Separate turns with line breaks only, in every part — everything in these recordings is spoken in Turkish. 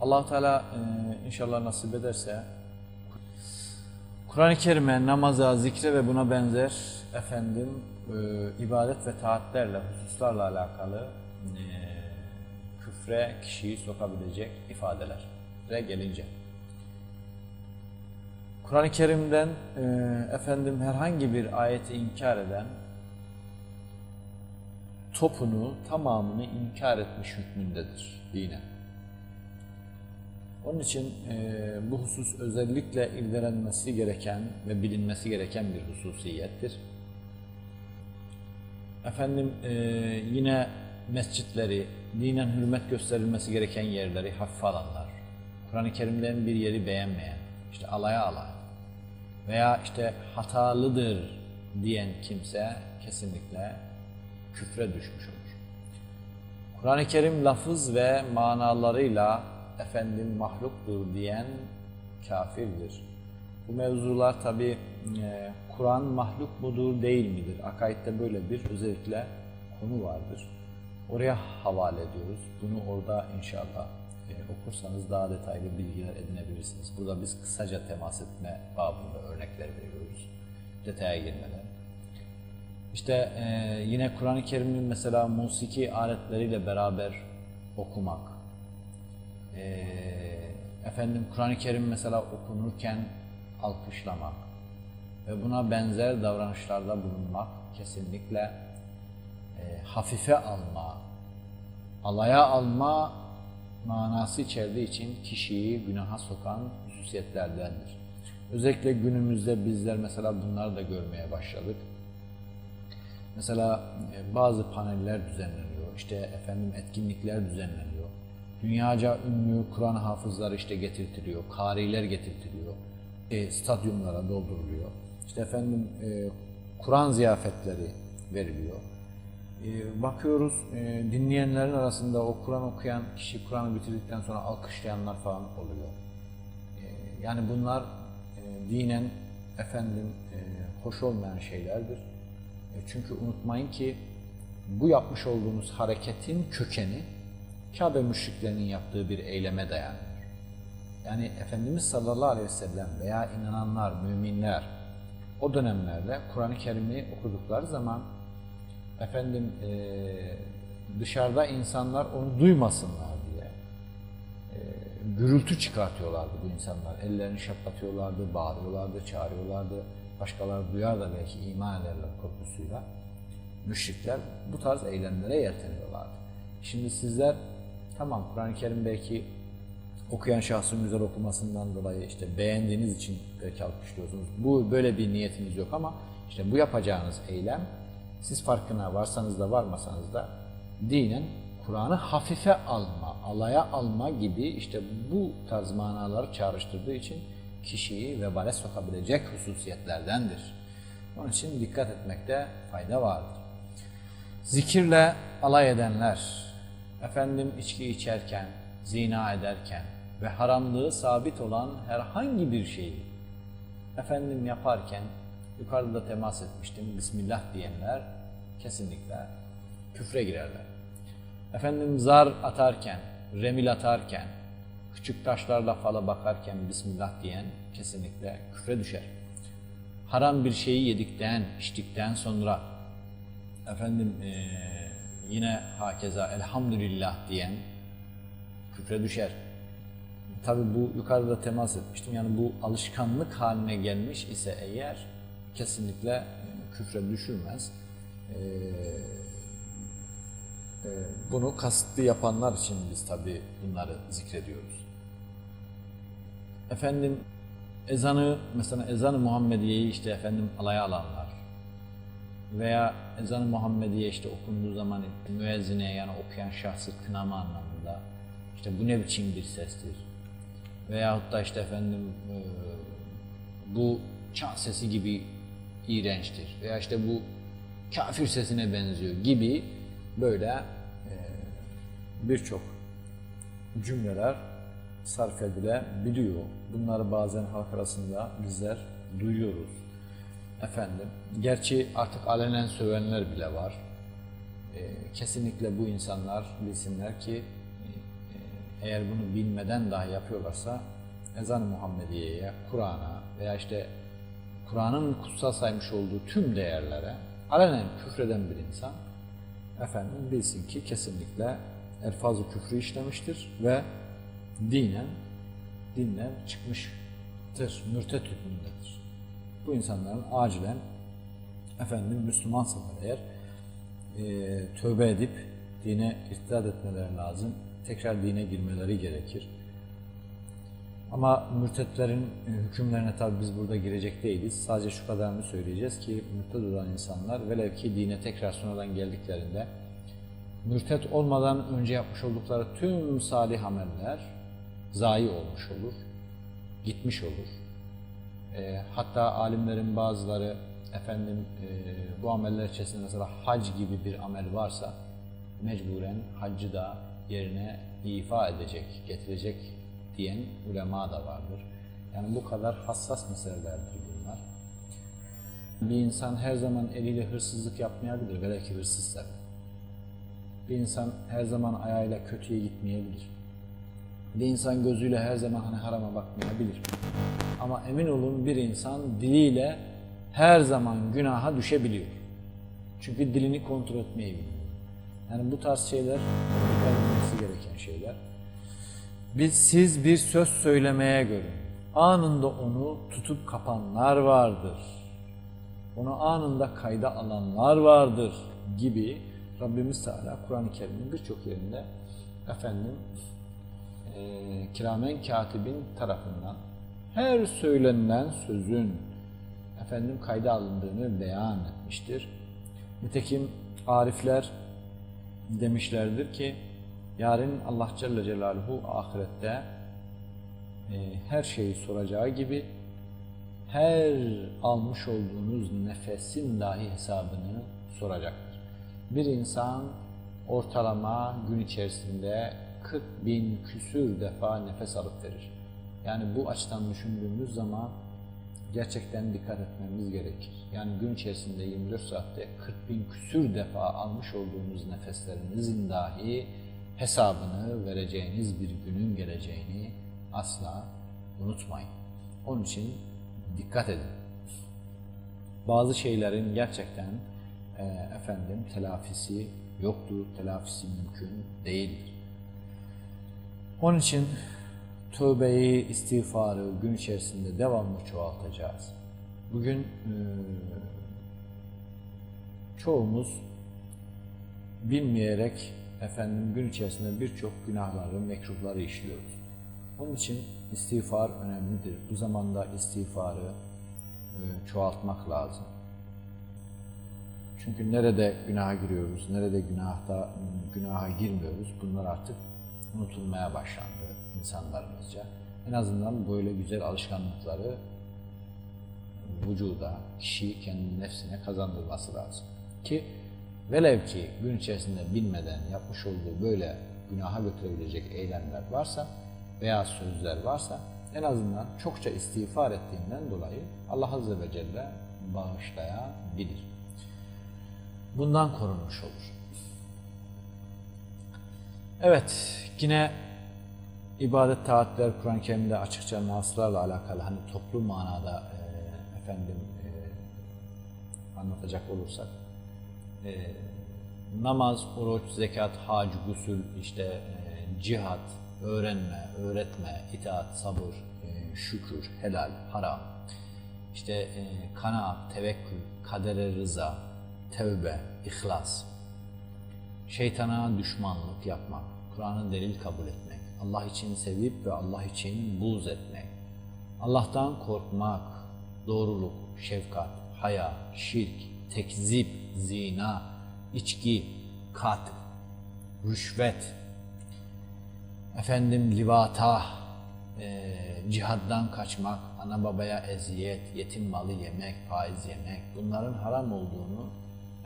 allah Teala e, inşallah nasip ederse Kur'an-ı Kerim'e, namaza, zikre ve buna benzer efendim e, ibadet ve taatlerle, hususlarla alakalı e, küfre kişiyi sokabilecek ifadelere gelince. Kur'an-ı Kerim'den efendim herhangi bir ayeti inkar eden topunu, tamamını inkar etmiş hükmündedir dinen. Onun için e, bu husus özellikle irdelenmesi gereken ve bilinmesi gereken bir hususiyettir. Efendim e, yine mescitleri, dinen hürmet gösterilmesi gereken yerleri hafife alanlar, Kur'an-ı Kerim'den bir yeri beğenmeyen, işte alaya alay veya işte hatalıdır diyen kimse kesinlikle küfre düşmüş olur. Kur'an-ı Kerim lafız ve manalarıyla efendim mahluktur diyen kafirdir. Bu mevzular tabi Kur'an mahluk mudur değil midir? Akaid'de böyle bir özellikle konu vardır. Oraya havale ediyoruz. Bunu orada inşallah e, okursanız daha detaylı bilgiler edinebilirsiniz. Burada biz kısaca temas etme babında örnekler veriyoruz. Detaya girmeden. İşte e, yine Kur'an-ı Kerim'in mesela musiki aletleriyle beraber okumak, e, efendim Kur'an-ı Kerim mesela okunurken alkışlamak ve buna benzer davranışlarda bulunmak kesinlikle e, hafife alma, alaya alma manası içerdiği için kişiyi günaha sokan hususiyetlerdendir. Özellikle günümüzde bizler mesela bunları da görmeye başladık. Mesela e, bazı paneller düzenleniyor, işte efendim etkinlikler düzenleniyor. Dünyaca ünlü Kur'an hafızları işte getirtiliyor, kariler getirtiliyor, e, stadyumlara dolduruluyor. İşte efendim e, Kur'an ziyafetleri veriliyor. E, bakıyoruz e, dinleyenlerin arasında o Kur'an okuyan kişi Kur'an'ı bitirdikten sonra alkışlayanlar falan oluyor. E, yani bunlar e, dinen efendim e, hoş olmayan şeylerdir. E, çünkü unutmayın ki bu yapmış olduğunuz hareketin kökeni Kabe müşriklerinin yaptığı bir eyleme dayanıyor. Yani Efendimiz sallallahu aleyhi ve sellem veya inananlar, müminler o dönemlerde Kur'an-ı Kerim'i okudukları zaman efendim e, dışarıda insanlar onu duymasınlar diye e, gürültü çıkartıyorlardı bu insanlar. Ellerini şaplatıyorlardı, bağırıyorlardı, çağırıyorlardı. Başkaları duyar da belki iman ederler korkusuyla. Müşrikler bu tarz eylemlere yelteniyorlardı. Şimdi sizler tamam Kur'an-ı Kerim belki okuyan şahsın güzel okumasından dolayı işte beğendiğiniz için belki alkışlıyorsunuz. Bu böyle bir niyetiniz yok ama işte bu yapacağınız eylem siz farkına varsanız da varmasanız da dinen Kur'an'ı hafife alma, alaya alma gibi işte bu tarz manaları çağrıştırdığı için kişiyi vebale sokabilecek hususiyetlerdendir. Onun için dikkat etmekte fayda vardır. Zikirle alay edenler, efendim içki içerken, zina ederken ve haramlığı sabit olan herhangi bir şeyi efendim yaparken yukarıda temas etmiştim Bismillah diyenler kesinlikle küfre girerler. Efendim zar atarken, remil atarken, küçük taşlarla fala bakarken Bismillah diyen kesinlikle küfre düşer. Haram bir şeyi yedikten, içtikten sonra efendim eee, yine hakeza elhamdülillah diyen küfre düşer. Tabi bu yukarıda temas etmiştim. Yani bu alışkanlık haline gelmiş ise eğer kesinlikle e, küfre düşürmez. Ee, e, bunu kasıtlı yapanlar için biz tabi bunları zikrediyoruz. Efendim ezanı mesela ezanı Muhammediye'yi işte efendim alaya alanlar veya ezanı Muhammediye işte okunduğu zaman müezzine yani okuyan şahsı kınama anlamında işte bu ne biçim bir sestir veyahut da işte efendim e, bu çan sesi gibi iğrençtir veya işte bu kafir sesine benziyor gibi böyle e, birçok cümleler sarf edilebiliyor. Bunları bazen halk arasında bizler duyuyoruz. Efendim, gerçi artık alenen sövenler bile var. E, kesinlikle bu insanlar bilsinler ki e, eğer bunu bilmeden dahi yapıyorlarsa ezan-ı Muhammediye'ye, Kur'an'a veya işte Kur'an'ın kutsal saymış olduğu tüm değerlere alenen küfreden bir insan efendim bilsin ki kesinlikle elfaz-ı küfrü işlemiştir ve dinen dinden çıkmıştır, mürtet hükmündedir. Bu insanların acilen efendim Müslümansalar eğer e, tövbe edip dine irtidat etmeleri lazım. Tekrar dine girmeleri gerekir. Ama mürtetlerin e, hükümlerine tabi biz burada girecek değiliz. Sadece şu kadarını söyleyeceğiz ki mürted olan insanlar velev ki dine tekrar sonradan geldiklerinde mürtet olmadan önce yapmış oldukları tüm salih ameller zayi olmuş olur, gitmiş olur. E, hatta alimlerin bazıları efendim e, bu ameller içerisinde mesela hac gibi bir amel varsa mecburen haccı da yerine ifa edecek, getirecek diyen ulema da vardır. Yani bu kadar hassas meselelerdir bunlar. Bir insan her zaman eliyle hırsızlık yapmayabilir, velev ki hırsızsa. Bir insan her zaman ayağıyla kötüye gitmeyebilir. Bir insan gözüyle her zaman hani harama bakmayabilir. Ama emin olun bir insan diliyle her zaman günaha düşebiliyor. Çünkü dilini kontrol etmeyi biliyor. Yani bu tarz şeyler dikkat edilmesi gereken şeyler. Biz, siz bir söz söylemeye göre anında onu tutup kapanlar vardır. Onu anında kayda alanlar vardır gibi Rabbimiz Teala Kur'an-ı Kerim'in birçok yerinde efendim e, kiramen katibin tarafından her söylenilen sözün efendim kayda alındığını beyan etmiştir. Nitekim arifler demişlerdir ki yarın Allah Celle Celaluhu ahirette e, her şeyi soracağı gibi her almış olduğunuz nefesin dahi hesabını soracaktır. Bir insan ortalama gün içerisinde 40 bin küsür defa nefes alıp verir. Yani bu açıdan düşündüğümüz zaman gerçekten dikkat etmemiz gerekir. Yani gün içerisinde 24 saatte 40 bin küsür defa almış olduğunuz nefeslerinizin dahi hesabını vereceğiniz bir günün geleceğini asla unutmayın. Onun için dikkat edin. Bazı şeylerin gerçekten e, efendim telafisi yoktur, telafisi mümkün değildir. Onun için tövbeyi, istiğfarı gün içerisinde devamlı çoğaltacağız. Bugün e, çoğumuz bilmeyerek efendim gün içerisinde birçok günahları, mekruhları işliyoruz. Onun için istiğfar önemlidir. Bu zamanda istiğfarı çoğaltmak lazım. Çünkü nerede günaha giriyoruz, nerede günahta günaha girmiyoruz bunlar artık unutulmaya başlandı insanlarımızca. En azından böyle güzel alışkanlıkları vücuda, kişi kendi nefsine kazandırması lazım. Ki velev ki gün içerisinde bilmeden yapmış olduğu böyle günaha götürebilecek eylemler varsa veya sözler varsa en azından çokça istiğfar ettiğinden dolayı Allah Azze ve Celle bağışlayabilir. Bundan korunmuş olur. Evet, yine ibadet taatler Kur'an-ı Kerim'de açıkça naslarla alakalı hani toplu manada e, efendim e, anlatacak olursak e, namaz, oruç, zekat, hac, gusül, işte e, cihat, öğrenme, öğretme, itaat, sabır, e, şükür, helal, haram, işte e, kanaat, tevekkül, kadere rıza, tevbe, ihlas, şeytana düşmanlık yapmak, Kur'an'ı delil kabul etmek, Allah için sevip ve Allah için buğz etmek, Allah'tan korkmak, doğruluk, şefkat, haya, şirk, tekzip, zina, içki, katil, rüşvet, efendim livata, e, cihaddan kaçmak, ana babaya eziyet, yetim malı yemek, faiz yemek, bunların haram olduğunu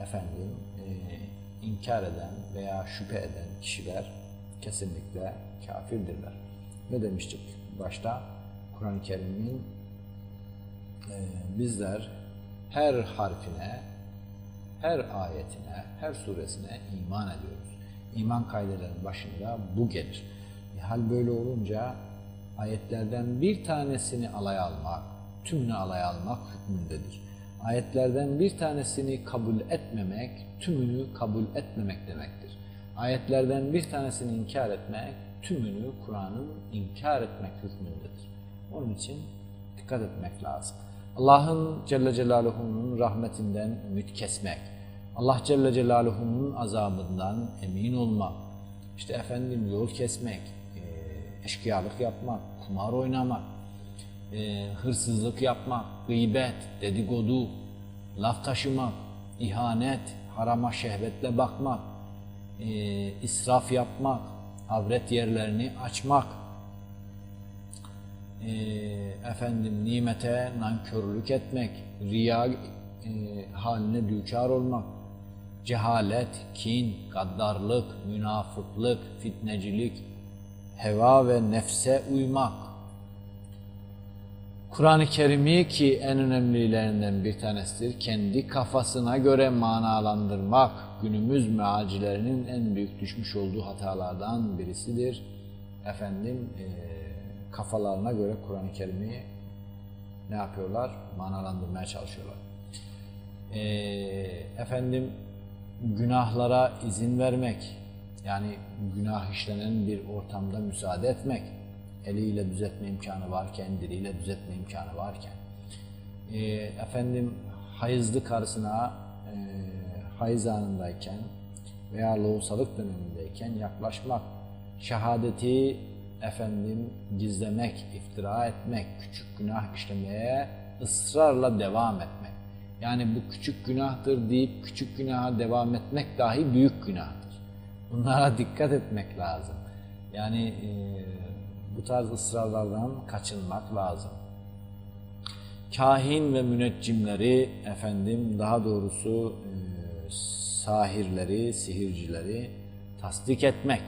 efendim e, inkar eden veya şüphe eden kişiler kesinlikle kafirdirler. Ne demiştik başta? Kur'an-ı Kerim'in e, bizler her harfine, her ayetine, her suresine iman ediyoruz. İman kaidelerinin başında bu gelir. E, hal böyle olunca ayetlerden bir tanesini alay almak, tümünü alay almak hükmündedir. Ayetlerden bir tanesini kabul etmemek, tümünü kabul etmemek demektir. Ayetlerden bir tanesini inkar etmek, tümünü Kur'an'ın inkar etmek hükmündedir. Onun için dikkat etmek lazım. Allah'ın Celle Celaluhu'nun rahmetinden ümit kesmek, Allah Celle Celaluhu'nun azabından emin olmak, işte efendim yol kesmek, e, eşkıyalık yapmak, kumar oynamak, e, hırsızlık yapmak, gıybet, dedikodu, laf taşımak, ihanet, harama şehvetle bakmak, e, israf yapmak, avret yerlerini açmak, e, efendim nimete nankörlük etmek, riya e, haline düçar olmak, cehalet, kin, gaddarlık, münafıklık, fitnecilik, heva ve nefse uymak. Kur'an-ı Kerim'i ki en önemlilerinden bir tanesidir. Kendi kafasına göre manalandırmak günümüz mealcilerinin en büyük düşmüş olduğu hatalardan birisidir. Efendim e, kafalarına göre Kur'an-ı Kerim'i ne yapıyorlar? Manalandırmaya çalışıyorlar. E, efendim günahlara izin vermek, yani günah işlenen bir ortamda müsaade etmek, eliyle düzeltme imkanı varken, diliyle düzeltme imkanı varken, e, efendim hayızlı karısına e, hayız anındayken veya loğusalık dönemindeyken yaklaşmak, şehadeti efendim gizlemek, iftira etmek, küçük günah işlemeye ısrarla devam etmek. Yani bu küçük günahtır deyip küçük günaha devam etmek dahi büyük günahtır. Bunlara dikkat etmek lazım. Yani e, bu tarz ısrarlardan kaçınmak lazım. Kahin ve müneccimleri efendim daha doğrusu e, sahirleri, sihircileri tasdik etmek.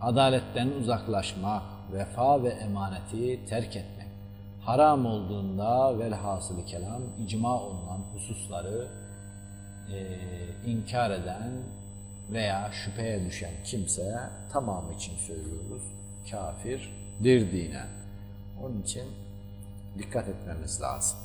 Adaletten uzaklaşmak, vefa ve emaneti terk etmek. Haram olduğunda velhasılı kelam icma olunan hususları e, inkar eden veya şüpheye düşen kimseye tamamı için söylüyoruz. Kafirdir dinen. Onun için dikkat etmemiz lazım.